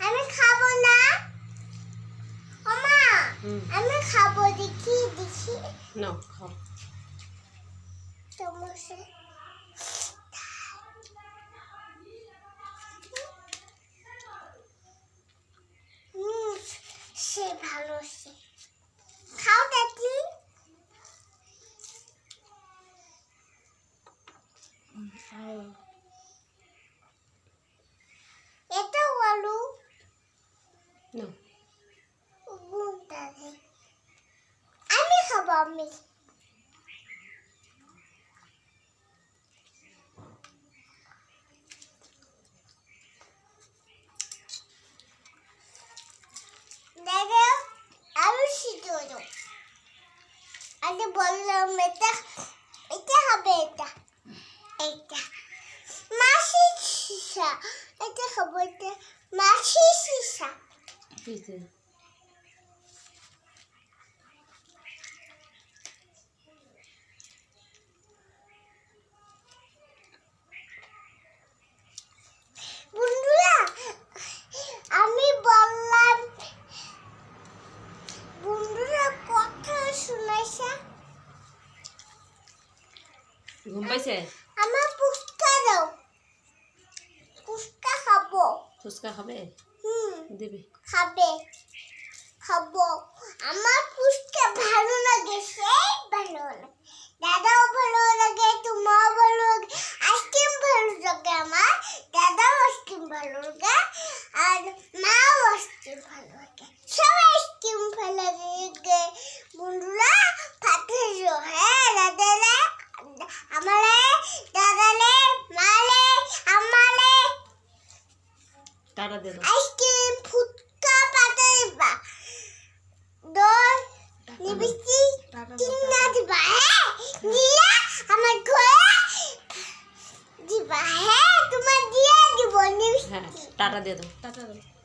আমি খাব না দেখি দেখি নাও খাও সমস্যা ভালো খাও দেখি। এটাও আলু। নাও আমি খাব আমি দাদা আলু সিদ্ধ দাও আগে বললাম এটা এটা হবে এটা এটা। মাসি সিসা এটা খাব এটা। মাসি সিসা। পিছে ঘুম পাইছে আমার পুষ্কা দাও পুষ্কা খাব ফুচকা খাবে হুম দিবি খাবে খাব আমার পুষ্কা ভালো লাগে সেই ভালো লাগে দাদাও ভালো লাগে তোমারও ভালো লাগে আইসক্রিম ভালো লাগে আমার দাদাও আইসক্রিম ভালো লাগে আর মাও আইসক্রিম ভালো লাগে সব আইসক্রিম ভালো লাগে বন্ধুরা পাতে হ্যাঁ দাদালে আমালে দাদালে মালে আমালে টাটা দে আইসক্রিম ফুটকা পাতা দিবা দই নিবিসি কিনা দিবা দিয়া আমার ঘরে দিবা হ্যাঁ? তোমার দিয়ে দিব হ্যাঁ টাটা দিয়ে দাও টাটা দাও